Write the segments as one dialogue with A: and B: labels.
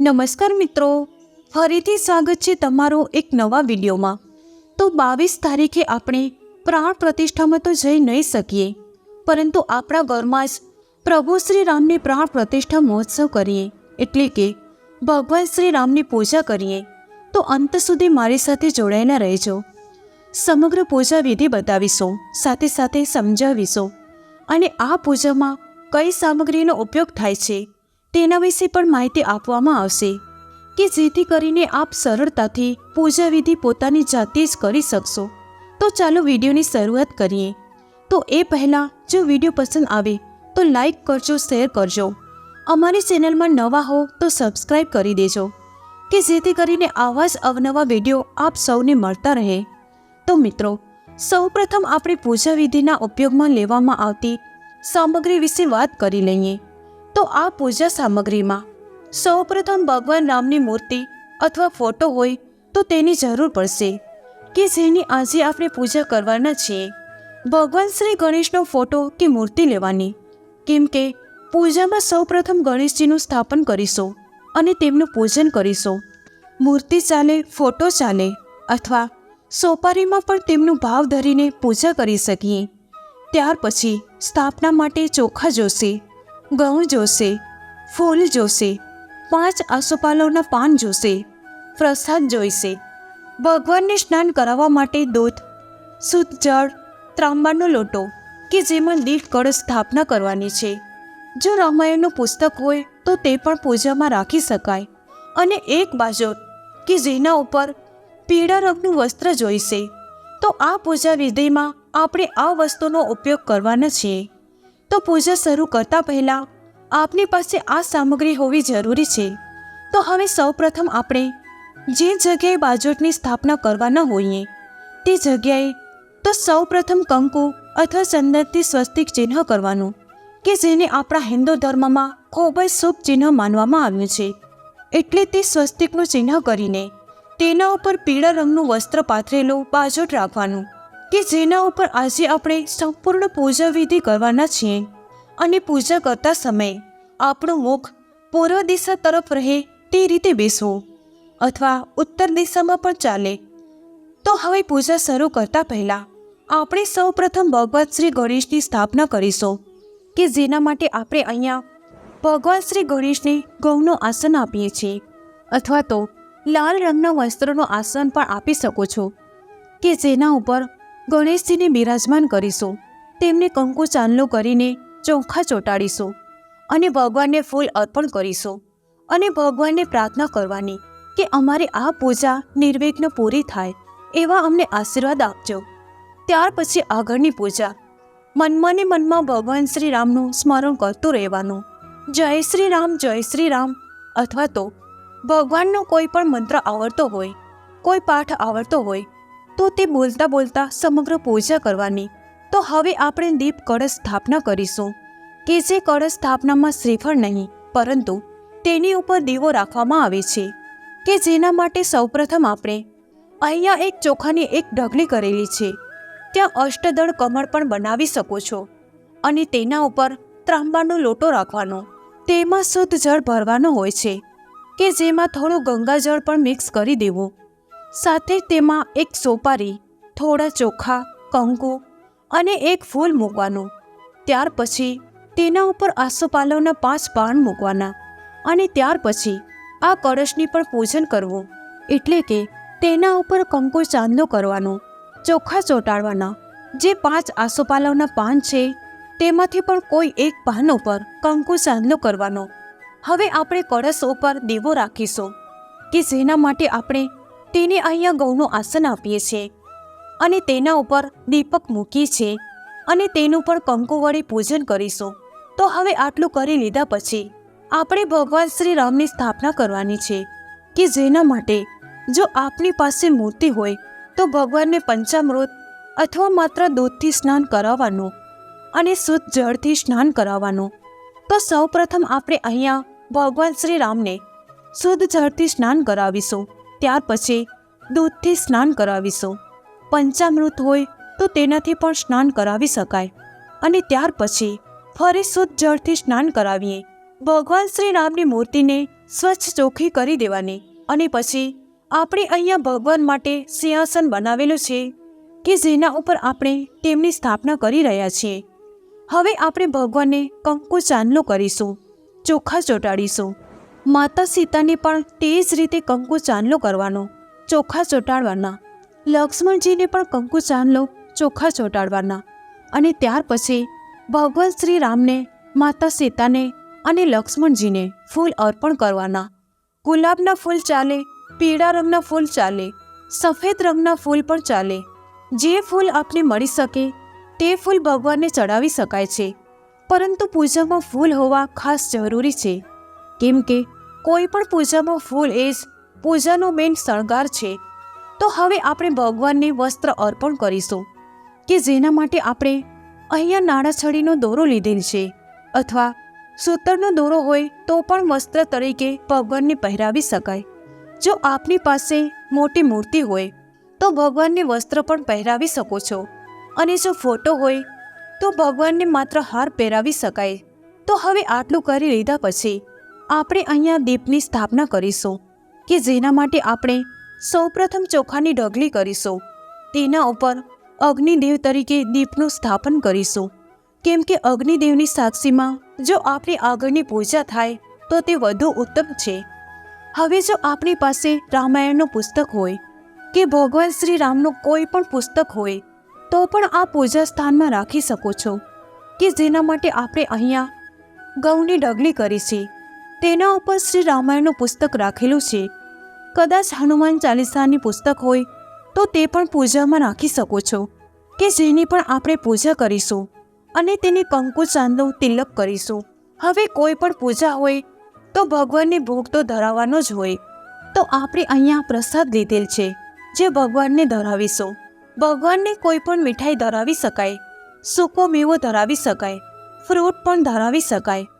A: નમસ્કાર મિત્રો. ફરીથી સ્વાગત છે તમારું એક નવા વિડીયોમાં. તો બાવીસ તારીખે આપણે પ્રાણ પ્રતિષ્ઠામાં તો જઈ નહીં શકીએ. પરંતુ આપણા ઘરમાં જ પ્રભુ શ્રી રામની પ્રાણ પ્રતિષ્ઠા મહોત્સવ કરીએ. એટલે કે ભગવાન શ્રી રામની પૂજા કરીએ. તો અંત સુધી મારી સાથે જોડાયેલા રહેજો. સમગ્ર પૂજા વિધિ બતાવીશું, સાથે સાથે સમજાવીશું. અને આ પૂજામાં કઈ સામગ્રીનો ઉપયોગ થાય છે? તેના વિશે પણ માહિતી આપવામાં આવશે કે જેથી કરીને આપ સરળતાથી પૂજા વિધિ પોતાની જાતે જ કરી શકશો. તો ચાલો વિડીયોની શરૂઆત કરીએ. તો એ પહેલાં, જો વીડિયો પસંદ આવે, તો લાઈક કરજો, શેર કરજો. અમારી ચેનલમાં નવા હો, તો સબસ્ક્રાઈબ કરી દેજો. કે જેથી કરીને આવા જ અવનવા વીડિયો આપ સૌને મળતા રહે. તો મિત્રો, સૌપ્રથમ આપણે પૂજા વિધિના ઉપયોગમાં લેવામાં આવતી સામગ્રી વિશે વાત કરી લઈએ. તો આ પૂજા સામગ્રીમાં સૌપ્રથમ ભગવાન રામની મૂર્તિ અથવા ફોટો હોય તો તેની જરૂર પડશે કે જેની આજે આપણે પૂજા કરવાના છીએ. ભગવાન શ્રી ગણેશનો ફોટો કે મૂર્તિ લેવાની? કેમ કે પૂજામાં સૌપ્રથમ ગણેશજીનું સ્થાપન કરીશું અને તેમનું પૂજન કરીશું. મૂર્તિ ચાલે, ફોટો ચાલે અથવા સોપારીમાં પણ તેમનું ભાવ ધરીને પૂજા કરી શકીએ. ત્યાર પછી સ્થાપના માટે ચોખા જોશે. ઘઉં જોશે, ફૂલ જોશે, પાંચ આસોપાલવના પાન જોશે, પ્રસાદ જોઈશે. ભગવાનને સ્નાન કરાવવા માટે દૂધ, શુદ્ધ જળ, ત્રાંબાનો લોટો કે જેમાં દીઠ કળશ સ્થાપના કરવાની છે. જો રામાયણનું પુસ્તક હોય તો તે પણ પૂજામાં રાખી શકાય. અને એક બાજુ કે જેના ઉપર પીળા રંગનું વસ્ત્ર જોઈશે, તો આ પૂજા વિધિમાં આપણે આ વસ્તુનો ઉપયોગ કરવાના છીએ. તો પૂજા શરૂ કરતા પહેલાં આપની પાસે આ સામગ્રી હોવી જરૂરી છે. તો હવે સૌપ્રથમ આપણે જે જગ્યાએ બાજોટની સ્થાપના કરવાના હોઈએ, તે જગ્યાએ તો સૌપ્રથમ કંકુ અથવા ચંદનથી સ્વસ્તિક ચિહ્ન કરવાનું, કે જેને આપણા હિન્દુ ધર્મમાં ખૂબ જ શુભ ચિહ્ન માનવામાં આવ્યું છે. એટલે તે સ્વસ્તિકનું ચિહ્ન કરીને તેના ઉપર પીળા રંગનું વસ્ત્ર પાથરેલું બાજોટ રાખવાનું, કે જેના ઉપર આજે આપણે સંપૂર્ણ પૂજા વિધિ કરવાના છીએ. અને પૂજા કરતા સમયે આપણું મુખ પૂર્વ દિશા તરફ રહે તે રીતે બેસવું અથવા ઉત્તર દિશામાં પણ ચાલે. તો હવે પૂજા શરૂ કરતા પહેલાં આપણે સૌપ્રથમ ભગવાન શ્રી ગણેશની સ્થાપના કરીશું કે જેના માટે આપણે અહીંયા ભગવાન શ્રી ગણેશને ગૌનું આસન આપીએ છીએ અથવા તો લાલ રંગના વસ્ત્રનું આસન પણ આપી શકો છો કે જેના ઉપર ગણેશજીને બિરાજમાન કરીશું. તેમને કંકુ ચાંદલો કરીને ચોખા ચોંટાડીશું અને ભગવાનને ફૂલ અર્પણ કરીશું અને ભગવાનને પ્રાર્થના કરવાની કે અમારી આ પૂજા નિર્વિઘ્ન પૂરી થાય એવા અમને આશીર્વાદ આપજો. ત્યાર પછી આગળની પૂજા. મનમાં ને મનમાં ભગવાન શ્રી રામનું સ્મરણ કરતું રહેવાનું. જય શ્રી રામ જય શ્રી રામ અથવા તો ભગવાનનો કોઈ પણ મંત્ર આવડતો હોય, કોઈ પાઠ આવડતો હોય, તો તે બોલતા બોલતા સમગ્ર પૂજા કરવાની તો હવે આપણે દીપ કળશ સ્થાપના કરીશું. કે જે કળશ સ્થાપનામાં શ્રીફળ નહીં, પરંતુ તેની ઉપર દીવો રાખવામાં આવે છે, કે જેના માટે સૌપ્રથમ આપણે અહીંયા એક ચોખાની એક ઢગલી કરેલી છે, ત્યાં અષ્ટદળ કમળ પણ બનાવી શકો છો, અને તેના ઉપર ત્રાંબાનો લોટો રાખવાનો. તેમાં શુદ્ધ જળ ભરવાનો હોય છે, કે જેમાં થોડું ગંગાજળ પણ મિક્સ કરી દેવું. સાથે તેમાં એક સોપારી, થોડા ચોખા, કંકુ અને એક ફૂલ મૂકવાનું. ત્યાર પછી તેના ઉપર આસોપાલવના પાંચ પાન મૂકવાના અને ત્યાર પછી આ કળશની પણ પૂજન કરવું. એટલે કે તેના ઉપર કંકુ ચાંદલો કરવાનો, ચોખા ચોંટાડવાના. જે પાંચ આસોપાલવના પાન છે, તેમાંથી પણ કોઈ એક પાન ઉપર કંકુ ચાંદલો કરવાનો. હવે આપણે કળશ ઉપર દીવો રાખીશું, કે જેના માટે આપણે તેને અહીંયા ગૌનું આસન આપીએ છીએ. અને તેના ઉપર દીપક મૂકી છે અને તેનું પણ કંકુ વડે પૂજન કરીશું. તો હવે આટલું કરી લીધા પછી, આપણે ભગવાન શ્રી રામની સ્થાપના કરવાની છે કે જેના માટે જો આપની પાસે મૂર્તિ હોય, તો ભગવાનને પંચામૃત અથવા માત્ર દૂધથી સ્નાન કરાવવાનું અને શુદ્ધ જળથી સ્નાન કરાવવાનું. તો સૌપ્રથમ આપણે અહીંયા ભગવાન શ્રી રામને શુદ્ધ જળથી સ્નાન કરાવીશું. ત્યાર પછી દૂધથી સ્નાન કરાવીશું. પંચામૃત હોય તો તેનાથી પણ સ્નાન કરાવી શકાય. અને ત્યાર પછી ફરી શુદ્ધ જળથી સ્નાન કરાવીએ. ભગવાન શ્રી રામની મૂર્તિને સ્વચ્છ ચોખ્ખી કરી દેવાની. અને પછી આપણે અહીંયા ભગવાન માટે સિંહાસન બનાવેલું છે કે જેના ઉપર આપણે તેમની સ્થાપના કરી રહ્યા છીએ. હવે આપણે ભગવાનને કંકુ ચાંદલો કરીશું, ચોખા ચોંટાડીશું. માતા સીતાને પણ તે જ રીતે કંકુ ચાંદલો કરવાનો, ચોખા ચોંટાડવાના. લક્ષ્મણજીને પણ કંકુ ચાંદલો ચોખા ચોંટાડવાના અને ત્યાર પછી ભગવાન શ્રી રામને માતા સીતાને અને લક્ષ્મણજીને ફૂલ અર્પણ કરવાના. ગુલાબના ફૂલ ચાલે, પીળા રંગના ફૂલ ચાલે, સફેદ રંગના ફૂલ પણ ચાલે. જે ફૂલ આપને મળી શકે, તે ફૂલ ભગવાનને ચડાવી શકાય છે. પરંતુ પૂજામાં ફૂલ હોવા ખાસ જરૂરી છે. કેમ કે કોઈ પણ પૂજામાં ફૂલ એ જ પૂજાનો મેઇન શણગાર છે. તો હવે આપણે ભગવાનને વસ્ત્ર અર્પણ કરીશું, કે જેના માટે આપણે અહીંયા નાણાછડીનો દોરો લીધેલ છે, અથવા સૂતરનો દોરો હોય તો પણ વસ્ત્ર તરીકે ભગવાનને પહેરાવી શકાય. જો આપની પાસે મોટી મૂર્તિ હોય, તો ભગવાનને વસ્ત્ર પણ પહેરાવી શકો છો. અને જો ફોટો હોય, તો ભગવાનને માત્ર હાર પહેરાવી શકાય. તો હવે આટલું કરી લીધા પછી, આપણે અહીંયા દીપની સ્થાપના કરીશું, કે જેના માટે આપણે સૌપ્રથમ ચોખાની ઢગલી કરીશું. તેના ઉપર અગ્નિદેવ તરીકે દીપનું સ્થાપન કરીશું. કેમ કે અગ્નિદેવની સાક્ષીમાં જો આપણી આગળની પૂજા થાય, તો તે વધુ ઉત્તમ છે. હવે જો આપણી પાસે રામાયણનું પુસ્તક હોય કે ભગવાન શ્રી રામનું કોઈ પણ પુસ્તક હોય, તો પણ આ પૂજા સ્થાનમાં રાખી શકો છો કે જેના માટે આપણે અહીંયા ઘઉંની ઢગલી કરી છે. તેના ઉપર શ્રી રામાયણનું પુસ્તક રાખેલું છે. કદાચ હનુમાન ચાલીસાની પુસ્તક હોય, તો તે પણ પૂજામાં રાખી શકો છો, કે જેની પણ આપણે પૂજા કરીશું અને તેને કંકુ ચાંદો તિલક કરીશું. હવે કોઈ પણ પૂજા હોય, તો ભગવાનની ભોગ તો ધરાવવાનો જ હોય. તો આપણે અહીંયા પ્રસાદ લીધેલ છે, જે ભગવાનને ધરાવીશું. ભગવાનને કોઈ પણ મીઠાઈ ધરાવી શકાય, સૂકો મેવો ધરાવી શકાય, ફ્રૂટ પણ ધરાવી શકાય,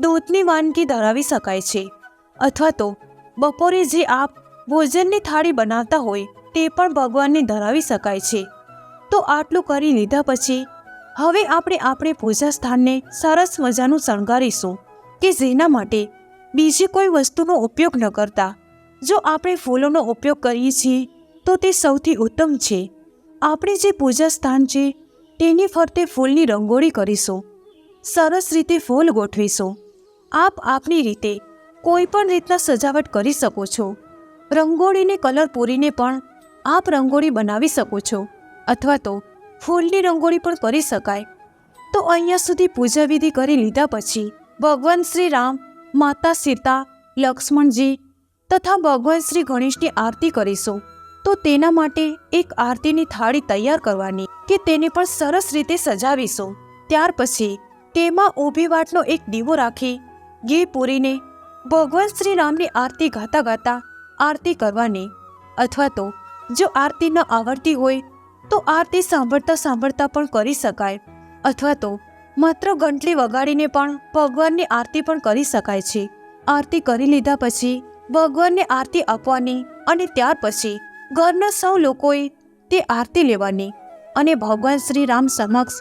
A: દૂધની વાનગી ધરાવી શકાય છે. અથવા તો બપોરે જે આપ ભોજનની થાળી બનાવતા હોય તે પણ ભગવાનને ધરાવી શકાય છે. તો આટલું કરી લીધા પછી, હવે આપણે આપણે પૂજા સ્થાનને સરસ મજાનું શણગારીશું કે જેના માટે બીજી કોઈ વસ્તુનો ઉપયોગ ન કરતા. જો આપણે ફૂલોનો ઉપયોગ કરીએ છીએ, તો તે સૌથી ઉત્તમ છે. આપણે જે પૂજા સ્થાન છે, તેની ફરતે ફૂલની રંગોળી કરીશું. સરસ રીતે ફૂલ ગોઠવીશું. આપ આપની રીતે કોઈ પણ રીતના સજાવટ કરી શકો છો. રંગોળીને કલર પૂરીને પણ આપ રંગોળી બનાવી શકો છો, અથવા તો ફૂલની રંગોળી પણ કરી શકાય. તો અહીંયા સુધી પૂજા વિધિ કરી લીધા પછી ભગવાન શ્રી રામ, માતા સીતા, લક્ષ્મણજી તથા ભગવાન શ્રી ગણેશની આરતી કરીશું. તો તેના માટે એક આરતીની થાળી તૈયાર કરવાની કે તેને પણ સરસ રીતે સજાવીશું. ત્યાર પછી તેમાં ઊભી વાટનો એક દીવો રાખી ઘી પૂરીને ભગવાન શ્રી રામની આરતી ગાતા ગાતા આરતી કરવાની. અથવા તો, જો આરતી ન આવડતી હોય, તો આરતી સાંભળતા સાંભળતા પણ કરી શકાય. અથવા તો, માત્ર ઘંટલી વગાડીને પણ ભગવાનની આરતી પણ કરી શકાય છે. આરતી કરી લીધા પછી, ભગવાનને આરતી આપવાની અને ત્યાર પછી, ઘરના સૌ લોકોએ તે આરતી લેવાની અને ભગવાન શ્રી રામ સમક્ષ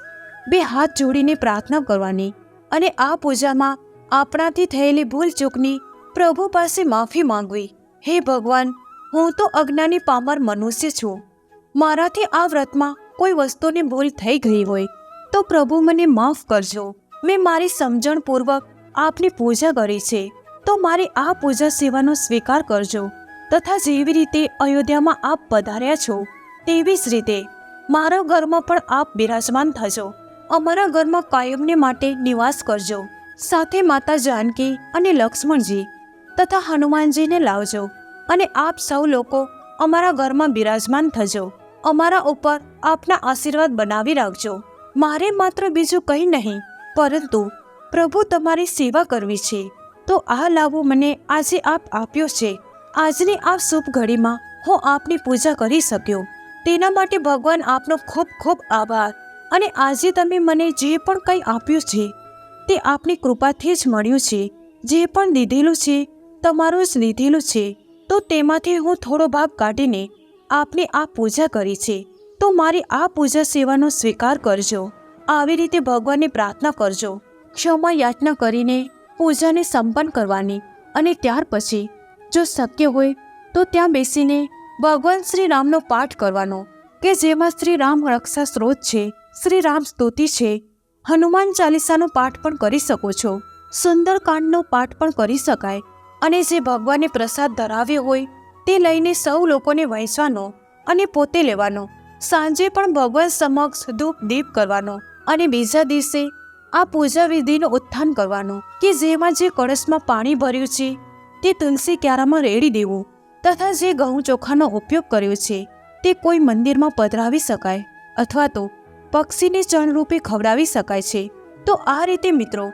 A: બે હાથ જોડીને પ્રાર્થના કરવાની અને આ પૂજામાં આપણાથી થયેલી ભૂલ ચૂકની પ્રભુ પાસે માફી માંગવી. હે ભગવાન, હું તો અજ્ઞાની પામર મનુષ્ય છું. મારાથી આ વ્રતમાં કોઈ વસ્તુની ભૂલ થઈ ગઈ હોય, તો પ્રભુ મને માફ કરજો. મેં મારી સમજણપૂર્વક આપની પૂજા કરી છે, તો મારી આ પૂજા સેવાનો સ્વીકાર કરજો. તથા જેવી રીતે અયોધ્યામાં આપ પધાર્યા છો, તેવી જ રીતે મારા ઘરમાં પણ આપ બિરાજમાન થજો. અમારા ઘરમાં કાયમને માટે નિવાસ કરજો. સાથે માતા જાનકી અને લક્ષ્મણજી તથા હનુમાનજીને લાવજો અને આપ સૌ લોકો અમારા ઘરમાં બિરાજમાન થજો. અમારા ઉપર આપના આશીર્વાદ બનાવી રાખજો. મારે માત્ર બીજું કંઈ નહીં, પરંતુ પ્રભુ તમારી સેવા કરવી છે. તો આ લાવો મને આજે આપ આપ્યો છે. આજની આ શુભ ઘડીમાં હું આપની પૂજા કરી શક્યો. તેના માટે ભગવાન આપનો ખૂબ ખૂબ આભાર. અને આજે તમે મને જે પણ કંઈ આપ્યું છે, તે આપની કૃપાથી જ મળ્યું છે. જે પણ દીધેલું છે તમારું જ લીધેલું છે, તો તેમાંથી હું થોડો ભાગ કાઢીને આપની આ પૂજા કરી છે. તો મારી આ પૂજા સેવાનો સ્વીકાર કરજો. આવી રીતે ભગવાનને પ્રાર્થના કરજો. ક્ષમા યાચના કરીને પૂજાને સંપન્ન કરવાની અને ત્યાર પછી જો શક્ય હોય તો ત્યાં બેસીને ભગવાન શ્રી રામનો પાઠ કરવાનો, કે જેમાં શ્રી રામ રક્ષા સ્ત્રોત છે શ્રી રામ સ્તુતિ છે. હનુમાન ચાલીસાનો પાઠ પણ કરી શકો છો. સુંદરકાંડનો પાઠ પણ કરી શકાય. અને જે ભગવાને પ્રસાદ ધરાવ્યો હોય, તે લઈને સૌ લોકોને વહેંચવાનો અને પોતે લેવાનો. સાંજે પણ ભગવાન સમક્ષ ધૂપ દીપ કરવાનો અને બીજા દિવસે આ પૂજા વિધિનું ઉત્થાન કરવાનું કે જેમાં જે કળશમાં પાણી ભર્યું છે, તે તુલસી ક્યારામાં રેડી દેવું તથા જે ઘઉં ચોખાનો ઉપયોગ કર્યો છે, તે કોઈ મંદિરમાં પધરાવી શકાય અથવા તો પક્ષીને ચણરૂપે ખવડાવી શકાય છે. તો આ રીતે મિત્રો,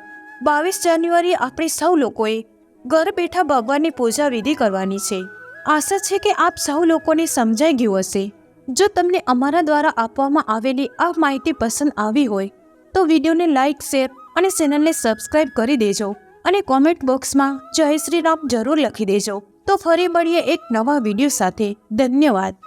A: બાવીસ જાન્યુઆરી આપણે સૌ લોકોએ ઘર બેઠા ભગવાનની પૂજા વિધિ કરવાની છે. આશા છે કે આપ સૌ લોકોને સમજાઈ ગયું હશે. જો તમને અમારા દ્વારા આપવામાં આવેલી આ માહિતી પસંદ આવી હોય, તો વિડીયોને લાઇક શેર અને ચેનલને સબસ્ક્રાઇબ કરી દેજો અને કોમેન્ટ બોક્સમાં જય શ્રી રામ જરૂર લખી દેજો. તો ફરી મળીએ એક નવા વીડિયો સાથે. ધન્યવાદ.